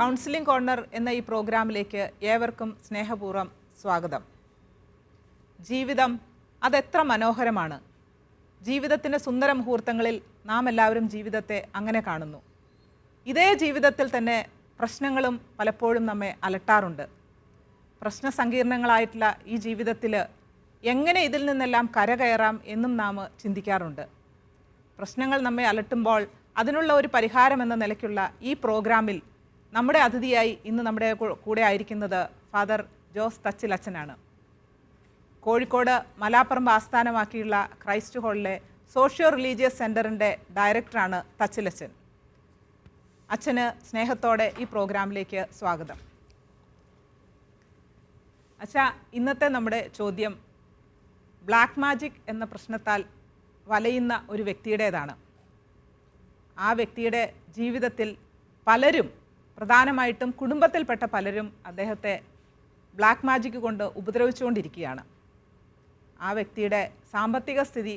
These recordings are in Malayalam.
കൗൺസിലിംഗ് കോർണർ എന്ന ഈ പ്രോഗ്രാമിലേക്ക് ഏവർക്കും സ്നേഹപൂർവം സ്വാഗതം. ജീവിതം അതെത്ര മനോഹരമാണ്. ജീവിതത്തിന്റെ സുന്ദര മുഹൂർത്തങ്ങളിൽ നാം എല്ലാവരും ജീവിതത്തെ അങ്ങനെ കാണുന്നു. ഇതേ ജീവിതത്തിൽ തന്നെ പ്രശ്നങ്ങളും പലപ്പോഴും നമ്മെ അലട്ടാറുണ്ട്. പ്രശ്ന സങ്കീർണങ്ങളായിട്ടുള്ള ഈ ജീവിതത്തിൽ എങ്ങനെ ഇതിൽ നിന്നെല്ലാം കരകയറാം എന്നും നാം ചിന്തിക്കാറുണ്ട്. പ്രശ്നങ്ങൾ നമ്മെ അലട്ടുമ്പോൾ അതിനുള്ള ഒരു പരിഹാരം എന്ന നിലയ്ക്കുള്ള ഈ പ്രോഗ്രാമിൽ നമ്മുടെ അതിഥിയായി ഇന്ന് നമ്മുടെ കൂടെ ആയിരിക്കുന്നത് ഫാദർ ജോസ് തച്ചിൽ അച്ഛനാണ്. കോഴിക്കോട് മലാപ്പറമ്പ് ആസ്ഥാനമാക്കിയുള്ള ക്രൈസ്റ്റ് ഹോളിലെ സോഷ്യോ റിലീജിയസ് സെന്ററിന്റെ ഡയറക്ടറാണ് തച്ചിലച്ചൻ അച്ഛന് സ്നേഹത്തോടെ ഈ പ്രോഗ്രാമിലേക്ക് സ്വാഗതം. അച്ഛാ ഇന്നത്തെ നമ്മുടെ ചോദ്യം ബ്ലാക്ക് മാജിക് എന്ന പ്രശ്നത്താൽ വലയുന്ന ഒരു വ്യക്തിയുടേതാണ്. ആ വ്യക്തിയുടെ ജീവിതത്തിൽ പലരും പ്രധാനമായിട്ടും കുടുംബത്തിൽപ്പെട്ട പലരും അദ്ദേഹത്തെ ബ്ലാക്ക് മാജിക് കൊണ്ട് ഉപദ്രവിച്ചുകൊണ്ടിരിക്കുകയാണ്. ആ വ്യക്തിയുടെ സാമ്പത്തിക സ്ഥിതി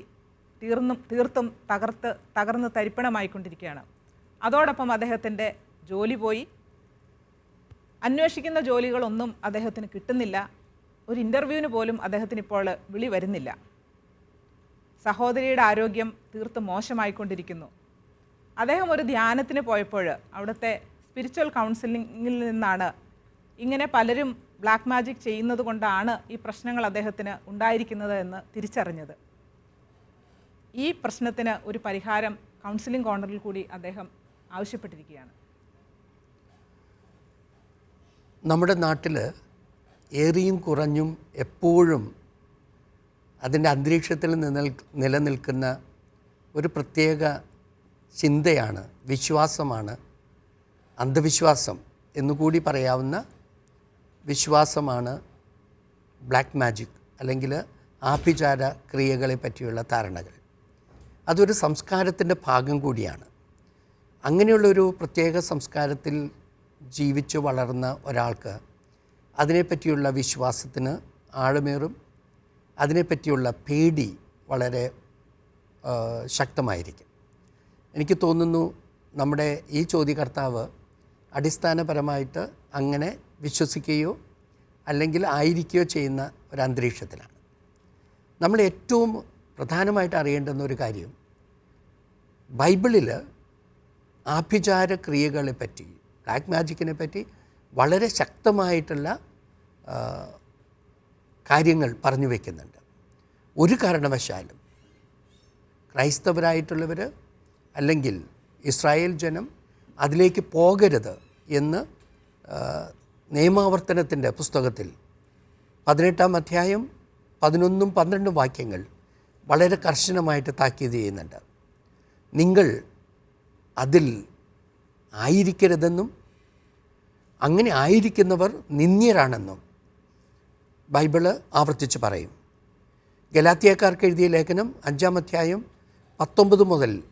തീർന്നും തീർത്തും തകർത്ത് തകർന്ന് തരിപ്പണമായിക്കൊണ്ടിരിക്കുകയാണ്. അതോടൊപ്പം അദ്ദേഹത്തിന്റെ ജോലി പോയി. അന്വേഷിക്കുന്ന ജോലികളൊന്നും അദ്ദേഹത്തിന് കിട്ടുന്നില്ല. ഒരു ഇന്റർവ്യൂവിന് പോലും അദ്ദേഹത്തിന് ഇപ്പോൾ വിളി വരുന്നില്ല. സഹോദരിയുടെ ആരോഗ്യം തീർത്തും മോശമായിക്കൊണ്ടിരിക്കുന്നു. അദ്ദേഹം ഒരു ധ്യാനത്തിന് പോയപ്പോൾ അവിടുത്തെ സ്പിരിച്വൽ കൗൺസിലിങ്ങിൽ നിന്നാണ് ഇങ്ങനെ പലരും ബ്ലാക്ക് മാജിക് ചെയ്യുന്നത് കൊണ്ടാണ് ഈ പ്രശ്നങ്ങൾ അദ്ദേഹത്തിന് ഉണ്ടായിരിക്കുന്നത് എന്ന് തിരിച്ചറിഞ്ഞത്. ഈ പ്രശ്നത്തിന് ഒരു പരിഹാരം കൗൺസിലിംഗ് കോർണറിൽ കൂടി അദ്ദേഹം ആവശ്യപ്പെട്ടിരിക്കുകയാണ്. നമ്മുടെ നാട്ടിൽ ഏറിയും കുറഞ്ഞും എപ്പോഴും അതിന്റെ അന്തരീക്ഷത്തിൽ നിലനിൽക്കുന്ന ഒരു പ്രത്യേക ചിന്തയാണ് വിശ്വാസമാണ് അന്ധവിശ്വാസം എന്നുകൂടി പറയാവുന്ന വിശ്വാസമാണ് ബ്ലാക്ക് മാജിക് അല്ലെങ്കിൽ ആഭിചാര ക്രിയകളെ പറ്റിയുള്ള ധാരണകൾ. അതൊരു സംസ്കാരത്തിന്റെ ഭാഗം കൂടിയാണ്. അങ്ങനെയുള്ളൊരു പ്രത്യേക സംസ്കാരത്തിൽ ജീവിച്ചു വളർന്ന ഒരാൾക്ക് അതിനെപ്പറ്റിയുള്ള വിശ്വാസത്തിന് ആഴമേറും അതിനെപ്പറ്റിയുള്ള പേടി വളരെ ശക്തമായിരിക്കും. എനിക്ക് തോന്നുന്നു നമ്മുടെ ഈ ചോദ്യകർത്താവ് അടിസ്ഥാനപരമായിട്ട് അങ്ങനെ വിശ്വസിക്കുകയോ അല്ലെങ്കിൽ ആയിരിക്കുകയോ ചെയ്യുന്ന ഒരു അന്തരീക്ഷത്തിലാണ്. നമ്മൾ ഏറ്റവും പ്രധാനമായിട്ട് അറിയേണ്ടുന്ന ഒരു കാര്യം ബൈബിളിൽ ആഭിചാര ക്രിയകളെ പറ്റി ബ്ലാക്ക് മാജിക്കിനെ പറ്റി വളരെ ശക്തമായിട്ടുള്ള കാര്യങ്ങൾ പറഞ്ഞു വയ്ക്കുന്നുണ്ട് ഒരു കാരണവശാലും ക്രൈസ്തവരായിട്ടുള്ളവർ അല്ലെങ്കിൽ ഇസ്രായേൽ ജനം അതിലേക്ക് പോകരുത് എന്ന് നിയമാവർത്തനത്തിന്റെ പുസ്തകത്തിൽ പതിനെട്ടാം അധ്യായം പതിനൊന്നും പന്ത്രണ്ടും വാക്യങ്ങൾ വളരെ കർശനമായിട്ട് താക്കീത് ചെയ്യുന്നുണ്ട്. നിങ്ങൾ അതിൽ ആയിരിക്കരുതെന്നും അങ്ങനെ ആയിരിക്കുന്നവർ നിന്ദ്യരാണെന്നും ബൈബിൾ ആവർത്തിച്ച് പറയും. ഗലാത്തിയക്കാർക്ക് എഴുതിയ ലേഖനം അഞ്ചാം അധ്യായം പത്തൊമ്പത് മുതൽ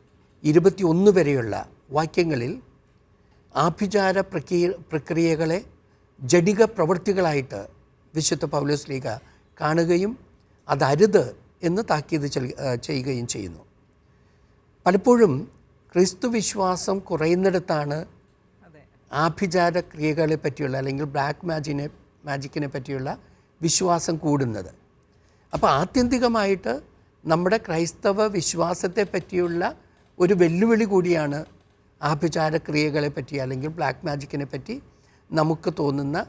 ഇരുപത്തി ഒന്ന് വരെയുള്ള വാക്യങ്ങളിൽ ആഭിചാര പ്രക്രിയ പ്രക്രിയകളെ ജടിക പ്രവൃത്തികളായിട്ട് വിശുദ്ധ പൗലോസ് ലീഗ കാണുകയും അതരുത് എന്ന് താക്കീത് ചെയ്യുകയും ചെയ്യുന്നു. പലപ്പോഴും ക്രിസ്തു വിശ്വാസം കുറയുന്നിടത്താണ് ആഭിചാര ക്രിയകളെ പറ്റിയുള്ള അല്ലെങ്കിൽ ബ്ലാക്ക് മാജിനെ മാജിക്കിനെ പറ്റിയുള്ള വിശ്വാസം കൂടുന്നത്. അപ്പോൾ ആത്യന്തികമായിട്ട് നമ്മുടെ ക്രൈസ്തവ വിശ്വാസത്തെ പറ്റിയുള്ള ഒരു വെല്ലുവിളി കൂടിയാണ് ആഭിചാര ക്രിയകളെ പറ്റി അല്ലെങ്കിൽ ബ്ലാക്ക് മാജിക്കിനെ പറ്റി നമുക്ക് തോന്നുന്ന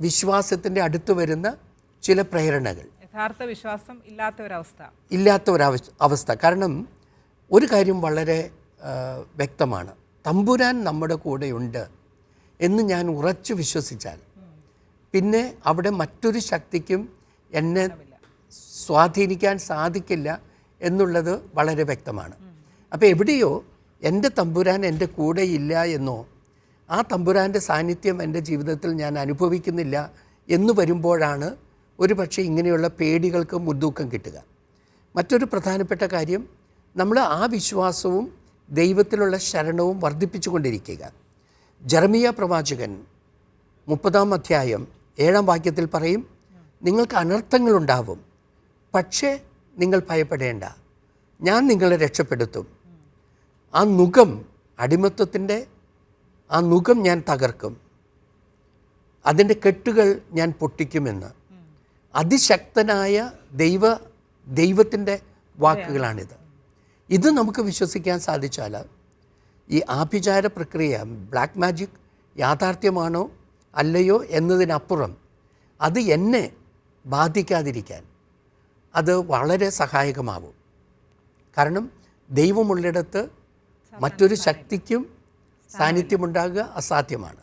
വിശ്വാസത്തിന്റെ അടുത്ത് വരുന്ന ചില പ്രേരണകൾ. യഥാർത്ഥ വിശ്വാസം ഇല്ലാത്ത ഒരവസ്ഥ ഇല്ലാത്ത ഒരവസ്ഥ അവസ്ഥ. കാരണം ഒരു കാര്യം വളരെ വ്യക്തമാണ്. തമ്പുരാൻ നമ്മുടെ കൂടെയുണ്ട് എന്ന് ഞാൻ ഉറച്ചു വിശ്വസിച്ചാൽ പിന്നെ അവിടെ മറ്റൊരു ശക്തിക്കും എന്നെ സ്വാധീനിക്കാൻ സാധിക്കില്ല എന്നുള്ളത് വളരെ വ്യക്തമാണ്. അപ്പോൾ എവിടെയോ എന്റെ തമ്പുരാൻ എന്റെ കൂടെ ഇല്ല എന്നോ? ആ തമ്പുരാന്റെ സാന്നിധ്യം എന്റെ ജീവിതത്തിൽ ഞാൻ അനുഭവിക്കുന്നില്ല എന്ന് വരുമ്പോഴാണ് ഒരു പക്ഷേ ഇങ്ങനെയുള്ള പേടികൾക്ക് മുൻതൂക്കം കിട്ടുക. മറ്റൊരു പ്രധാനപ്പെട്ട കാര്യം നമ്മൾ ആ വിശ്വാസവും ദൈവത്തിലുള്ള ശരണവും വർദ്ധിപ്പിച്ചുകൊണ്ടിരിക്കുക. ജർമിയ പ്രവാചകൻ മുപ്പതാം അധ്യായം ഏഴാം വാക്യത്തിൽ പറയും നിങ്ങൾക്ക് അനർത്ഥങ്ങളുണ്ടാവും പക്ഷേ നിങ്ങൾ ഭയപ്പെടേണ്ട. ഞാൻ നിങ്ങളെ രക്ഷപ്പെടുത്തും. ആ നുഖം അടിമത്വത്തിന്റെ ആ നുഖം ഞാൻ തകർക്കും. അതിന്റെ കെട്ടുകൾ ഞാൻ പൊട്ടിക്കുമെന്ന്. അതിശക്തനായ ദൈവ ദൈവത്തിന്റെ വാക്കുകളാണിത്. ഇത് നമുക്ക് വിശ്വസിക്കാൻ സാധിച്ചാൽ ഈ ആഭിചാര പ്രക്രിയ ബ്ലാക്ക് മാജിക് യാഥാർത്ഥ്യമാണോ അല്ലയോ എന്നതിനപ്പുറം അത് എന്നെ ബാധിക്കാതിരിക്കാൻ അത് വളരെ സഹായകമാവും. കാരണം ദൈവമുള്ളിടത്ത് മറ്റൊരു ശക്തിക്കും സാന്നിധ്യമുണ്ടാകുക അസാധ്യമാണ്.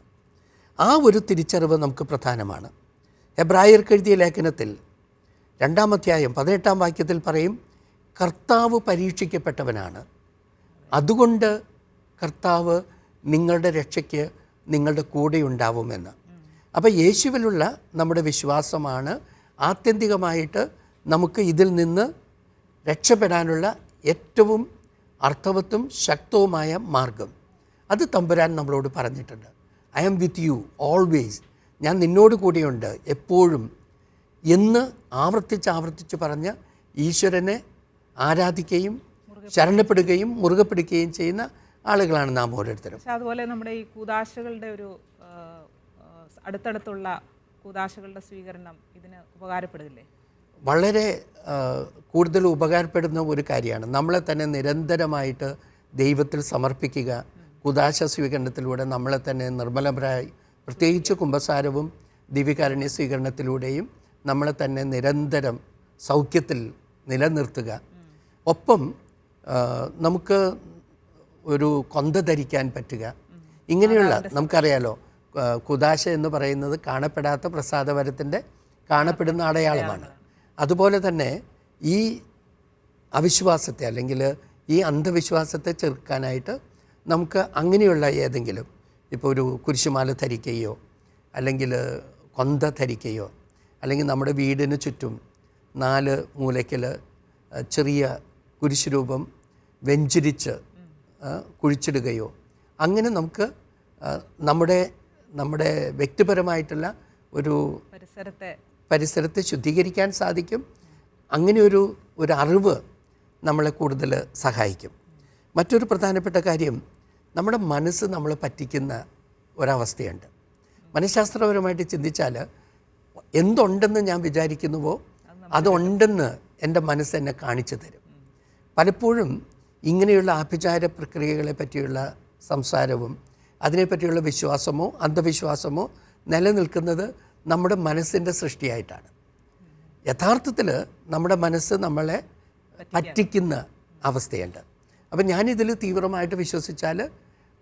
ആ ഒരു തിരിച്ചറിവ് നമുക്ക് പ്രധാനമാണ്. എബ്രായർക്ക് എഴുതിയ ലേഖനത്തിൽ രണ്ടാമധ്യായം പതിനെട്ടാം വാക്യത്തിൽ പറയും കർത്താവ് പരീക്ഷിക്കപ്പെട്ടവനാണ്. അതുകൊണ്ട് കർത്താവ് നിങ്ങളുടെ രക്ഷയ്ക്ക് നിങ്ങളുടെ കൂടെ ഉണ്ടാവുമെന്ന്. അപ്പോൾ യേശുവിലുള്ള നമ്മുടെ വിശ്വാസമാണ് ആത്യന്തികമായിട്ട് നമുക്ക് ഇതിൽ നിന്ന് രക്ഷപ്പെടാനുള്ള ഏറ്റവും അർത്ഥവത്തും ശക്തവുമായ മാർഗം. അത് തമ്പുരാൻ നമ്മളോട് പറഞ്ഞിട്ടുണ്ട്. I am with you always ഞാൻ നിന്നോട് കൂടെയുണ്ട് എപ്പോഴും. എന്ന് ആവർത്തിച്ച് ആവർത്തിച്ച് പറഞ്ഞ് ഈശ്വരനെ ആരാധിക്കുകയും ശരണപ്പെടുകയും മുറുകെ പിടിക്കുകയും ചെയ്യുന്ന ആളുകളാണ് നാം ഓരോരുത്തരും. പക്ഷെ അതുപോലെ നമ്മുടെ ഈ കൂതാശകളുടെ ഒരു അടുത്തടുത്തുള്ള കൂതാശകളുടെ സ്വീകരണം ഇതിന് ഉപകാരപ്പെടുകില്ലേ വളരെ കൂടുതൽ ഉപകാരപ്പെടുന്ന ഒരു കാര്യമാണ്. നമ്മളെ തന്നെ നിരന്തരമായിട്ട് ദൈവത്തിൽ സമർപ്പിക്കുക കുദാശ സ്വീകരണത്തിലൂടെ നമ്മളെ തന്നെ നിർമ്മലപരായി പ്രത്യേകിച്ച് കുംഭസാരവും ദിവ്യകാരുണ്യ സ്വീകരണത്തിലൂടെയും നമ്മളെ തന്നെ നിരന്തരം സൗഖ്യത്തിൽ നിലനിർത്തുക. ഒപ്പം നമുക്ക് ഒരു കൊന്ത ധരിക്കാൻ പറ്റുക. ഇങ്ങനെയുള്ള നമുക്കറിയാലോ കുദാശ എന്ന് പറയുന്നത് കാണപ്പെടാത്ത പ്രസാദവരത്തിന്റെ കാണപ്പെടുന്ന അടയാളമാണ്. അതുപോലെ തന്നെ ഈ അവിശ്വാസത്തെ അല്ലെങ്കിൽ ഈ അന്ധവിശ്വാസത്തെ ചെറുക്കാനായിട്ട് നമുക്ക് അങ്ങനെയുള്ള ഏതെങ്കിലും ഇപ്പോൾ ഒരു കുരിശുമാല ധരിക്കുകയോ അല്ലെങ്കിൽ കൊന്ത ധരിക്കുകയോ അല്ലെങ്കിൽ നമ്മുടെ വീടിന് ചുറ്റും നാല് മൂലയ്ക്കൽ ചെറിയ കുരിശുരൂപം വെഞ്ചിരിച്ച് കുഴിച്ചിടുകയോ അങ്ങനെ നമുക്ക് നമ്മുടെ നമ്മുടെ വ്യക്തിപരമായിട്ടുള്ള ഒരു പരിസരത്തെ പരിസരത്തെ ശുദ്ധീകരിക്കാൻ സാധിക്കും. അങ്ങനെ ഒരു ഒരു അറിവ് നമ്മളെ കൂടുതൽ സഹായിക്കും. മറ്റൊരു പ്രധാനപ്പെട്ട കാര്യം നമ്മുടെ മനസ്സ് നമ്മളെ പറ്റിക്കുന്ന ഒരവസ്ഥയുണ്ട്. മനഃശാസ്ത്രപരമായിട്ട് ചിന്തിച്ചാൽ എന്തുണ്ടെന്ന് ഞാൻ വിചാരിക്കുന്നുവോ അതുണ്ടെന്ന് എന്റെ മനസ്സ് എന്നെ കാണിച്ചു തരും. പലപ്പോഴും ഇങ്ങനെയുള്ള ആഭിചാര പ്രക്രിയകളെ പറ്റിയുള്ള സംസാരവും അതിനെപ്പറ്റിയുള്ള വിശ്വാസമോ അന്ധവിശ്വാസമോ നിലനിൽക്കുന്നത് നമ്മുടെ മനസ്സിന്റെ സൃഷ്ടിയായിട്ടാണ്. യഥാർത്ഥത്തിൽ നമ്മുടെ മനസ്സ് നമ്മളെ പറ്റിക്കുന്ന അവസ്ഥയുണ്ട്. അപ്പം ഞാനിതിൽ തീവ്രമായിട്ട് വിശ്വസിച്ചാൽ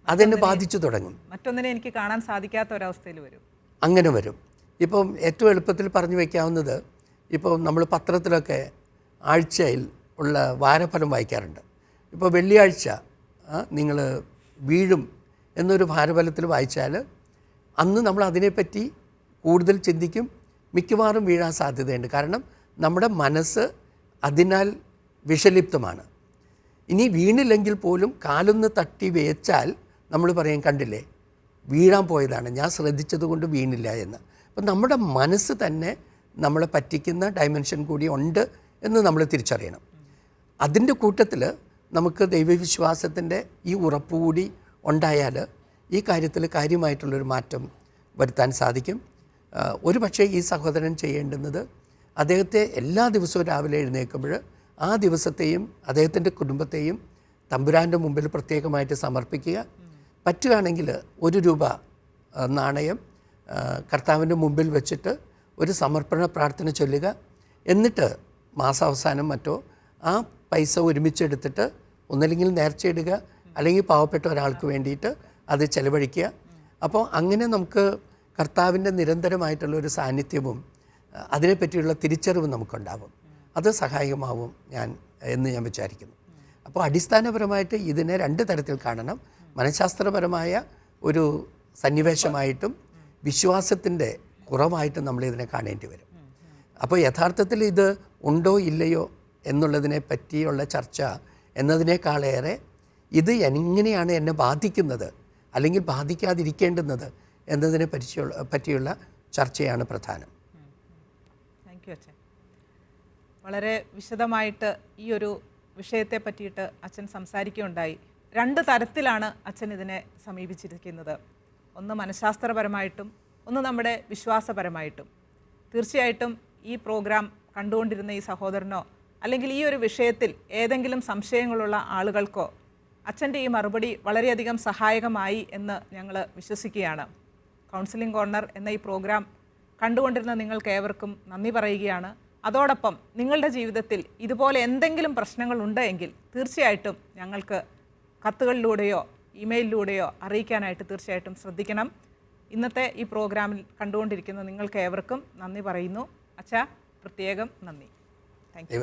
അതെന്നെ ബാധിച്ചു തുടങ്ങും. മറ്റൊന്നിനെ എനിക്ക് കാണാൻ സാധിക്കാത്ത ഒരവസ്ഥയിൽ വരും. അങ്ങനെ വരും. ഇപ്പം ഏറ്റവും എളുപ്പത്തിൽ പറഞ്ഞു വയ്ക്കാവുന്നത് ഇപ്പോൾ നമ്മൾ പത്രത്തിലൊക്കെ ആഴ്ചയിൽ ഉള്ള വാരഫലം വായിക്കാറുണ്ട്. ഇപ്പോൾ വെള്ളിയാഴ്ച നിങ്ങൾ വീഴും എന്നൊരു ഭാരഫലത്തിൽ വായിച്ചാൽ അന്ന് നമ്മൾ അതിനെപ്പറ്റി കൂടുതൽ ചിന്തിക്കും മിക്കവാറും വീഴാൻ സാധ്യതയുണ്ട്. കാരണം നമ്മുടെ മനസ്സ് അതിനാൽ വിഷലിപ്തമാണ്. ഇനി വീണില്ലെങ്കിൽ പോലും കാലൊന്ന് തട്ടി വേച്ചാൽ നമ്മൾ പറയും കണ്ടില്ലേ വീഴാൻ പോയതാണ് ഞാൻ ശ്രദ്ധിച്ചതുകൊണ്ട് വീണില്ല എന്ന്. അപ്പം നമ്മുടെ മനസ്സ് തന്നെ നമ്മളെ പറ്റിക്കുന്ന ഡയമെൻഷൻ കൂടി ഉണ്ട് എന്ന് നമ്മൾ തിരിച്ചറിയണം. അതിന്റെ കൂട്ടത്തിൽ നമുക്ക് ദൈവവിശ്വാസത്തിന്റെ ഈ ഉറപ്പ് കൂടി ഉണ്ടായാൽ ഈ കാര്യത്തിൽ കാര്യമായിട്ടുള്ളൊരു മാറ്റം വരുത്താൻ സാധിക്കും. ഒരു പക്ഷേ ഈ സഹോദരൻ ചെയ്യേണ്ടുന്നത് അദ്ദേഹത്തെ എല്ലാ ദിവസവും രാവിലെ എഴുന്നേൽക്കുമ്പോൾ ആ ദിവസത്തെയും അദ്ദേഹത്തിന്റെ കുടുംബത്തെയും തമ്പുരാന്റെ മുമ്പിൽ പ്രത്യേകമായിട്ട് സമർപ്പിക്കുക. പറ്റുകയാണെങ്കിൽ ഒരു രൂപ നാണയം കർത്താവിന്റെ മുമ്പിൽ വെച്ചിട്ട് ഒരു സമർപ്പണ പ്രാർത്ഥന ചൊല്ലുക. എന്നിട്ട് മാസാവസാനം മറ്റോ ആ പൈസ ഒരുമിച്ചെടുത്തിട്ട് ഒന്നല്ലെങ്കിൽ നേർച്ചയിടുക അല്ലെങ്കിൽ പാവപ്പെട്ട ഒരാൾക്ക് വേണ്ടിയിട്ട് അത് ചെലവഴിക്കുക. അപ്പോൾ അങ്ങനെ നമുക്ക് കർത്താവിന്റെ നിരന്തരമായിട്ടുള്ള ഒരു സാന്നിധ്യവും അതിനെപ്പറ്റിയുള്ള തിരിച്ചറിവും നമുക്കുണ്ടാവും അത് സഹായകമാവും ഞാൻ എന്ന് ഞാൻ വിചാരിക്കുന്നു. അപ്പോൾ അടിസ്ഥാനപരമായിട്ട് ഇതിനെ രണ്ട് തരത്തിൽ കാണണം. മനഃശാസ്ത്രപരമായ ഒരു സന്നിവേശമായിട്ടും വിശ്വാസത്തിന്റെ കുറവായിട്ടും നമ്മൾ ഇതിനെ കാണേണ്ടി വരും. അപ്പോൾ യഥാർത്ഥത്തിൽ ഇത് ഉണ്ടോ ഇല്ലയോ എന്നുള്ളതിനെ പറ്റിയുള്ള ചർച്ച എന്നതിനേക്കാളേറെ ഇത് എങ്ങനെയാണ് എന്നെ ബാധിക്കുന്നത് അല്ലെങ്കിൽ ബാധിക്കാതിരിക്കേണ്ടുന്നത് എന്നതിനെ പറ്റിയുള്ള പറ്റിയുള്ള ചർച്ചയാണ് പ്രധാനം. താങ്ക് യു അച്ഛൻ. വളരെ വിശദമായിട്ട് ഈ ഒരു വിഷയത്തെ പറ്റിയിട്ട് അച്ഛൻ സംസാരിക്കുകയുണ്ടായി. രണ്ട് തരത്തിലാണ് അച്ഛൻ ഇതിനെ സമീപിച്ചിരിക്കുന്നത്. ഒന്ന് മനഃശാസ്ത്രപരമായിട്ടും ഒന്ന് നമ്മുടെ വിശ്വാസപരമായിട്ടും. തീർച്ചയായിട്ടും ഈ പ്രോഗ്രാം കണ്ടുകൊണ്ടിരുന്ന ഈ സഹോദരനോ അല്ലെങ്കിൽ ഈ ഒരു വിഷയത്തിൽ ഏതെങ്കിലും സംശയങ്ങളുള്ള ആളുകൾക്കോ അച്ഛന്റെ ഈ മറുപടി വളരെയധികം സഹായകമായി എന്ന് ഞങ്ങൾ വിശ്വസിക്കുകയാണ്. കൗൺസിലിംഗ് കോർണർ എന്ന ഈ പ്രോഗ്രാം കണ്ടുകൊണ്ടിരുന്ന നിങ്ങൾക്ക് ഏവർക്കും നന്ദി പറയുകയാണ്. അതോടൊപ്പം നിങ്ങളുടെ ജീവിതത്തിൽ ഇതുപോലെ എന്തെങ്കിലും പ്രശ്നങ്ങൾ എങ്കിൽ തീർച്ചയായിട്ടും ഞങ്ങൾക്ക് കത്തുകളിലൂടെയോ ഇമെയിലിലൂടെയോ അറിയിക്കാനായിട്ട് തീർച്ചയായിട്ടും ശ്രദ്ധിക്കണം. ഇന്നത്തെ ഈ പ്രോഗ്രാമിൽ കണ്ടുകൊണ്ടിരിക്കുന്ന നിങ്ങൾക്ക് ഏവർക്കും നന്ദി പറയുന്നു. അച്ഛാ പ്രത്യേകം നന്ദി. Thank you